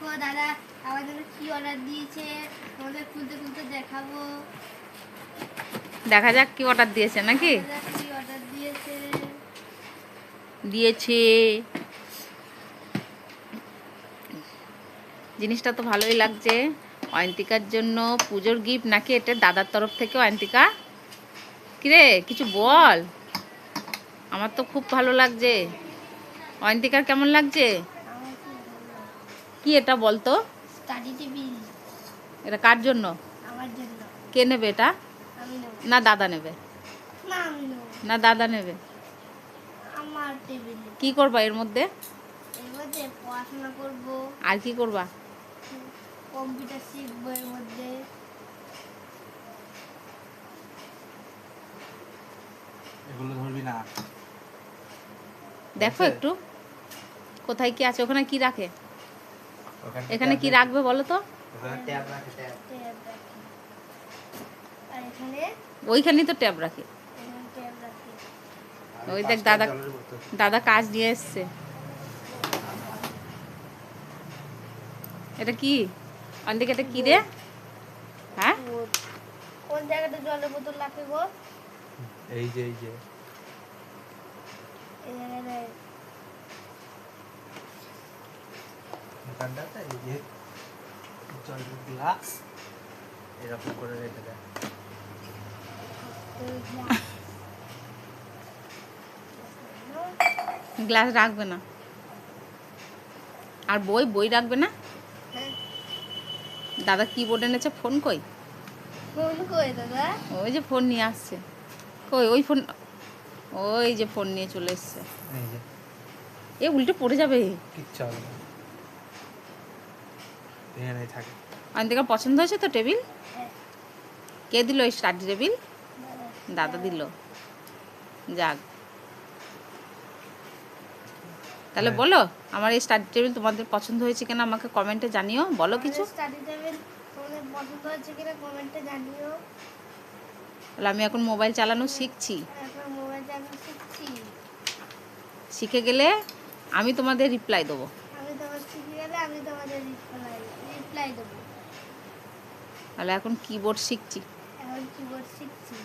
দেখো দাদা আমার জন্য কি অর্ডার দিয়েছে? তোমাদের খুলতে খুলতে দেখাবো। দেখা যাক কি অর্ডার দিয়েছে নাকি? অর্ডার দিয়েছে। দিয়েছে। জিনিসটা তো ভালোই লাগছে। অয়ন্তিকার জন্য পুজোর গিফট নাকি এটা দাদার তরফ থেকে? অয়ন্তিকা? কিরে কিছু বল? আমার তো খুব ভালো লাগছে। অয়ন্তিকার কেমন লাগছে? কি এটা বলতো? স্টাডি টেবিল এটা কার জন্য? আমার জন্য। কে নেবে এটা? আমি নেব। না দাদা নেবে। না আমি নেব। না দাদা নেবে। আমার টেবিল কি করবা এর মধ্যে? এর মধ্যে পড়াশোনা করব। আর কি করবা? কম্পিউটার শিখব এর মধ্যে। এগুলো ধরবি না। দেখো একটু। কোথায় কি আছে? ওখানে কি রাখে? এখানে কি রাখবে বলো তো? ওইখানেই তো ট্যাব রাখে। রাখি। ওই দেখ দাদা দাদা কাজ নিয়ে এসছে। এটা কি? অন্দিকে এটা কি রে? হ্যাঁ। কোন জায়গাতে জলের বোতল রাখে গো? এই যে এই যে। এই জায়গায় এই যে জলের গ্লাস এরকম করে রেখে দেয়। গ্লাস রাখবে না। আর বই বই রাখবে না? হ্যাঁ। দাদা কি বোর্ড এনেছে ফোন কই? ফোন কই দাদা? ওই যে ফোন নিয়ে আসছে। কই ওই ফোন ওই যে ফোন নিয়ে চলে এসছে। এই এ উল্টে পড়ে যাবে। কিচ্ছু হবে না। এখানেই থাকে। অন্তিকার পছন্দ হয়েছে তো টেবিল? কে দিল এই স্টাডি টেবিল? দাদা দিল। যাক। তাহলে হ্যাঁ। বলো আমার এই স্টাডি টেবিল তোমাদের পছন্দ হয়েছে কিনা আমাকে কমেন্টে জানিও। বলো কিছু। স্টাডি টেবিল তোমাদের পছন্দ হচ্ছে কিনা কমেন্টে জানিও। তাহলে আমি এখন মোবাইল চালানো শিখছি। এখন মোবাইল চালানো শিখছি। শিখে গেলে আমি তোমাদের রিপ্লাই দেবো আমি তোমার শিখে গেলে আমি তোমাদের রিপ্লাই রিপ্লাই দেবো। তাহলে এখন কিবোর্ড শিখছি। এখন কিবোর্ড শিখছি।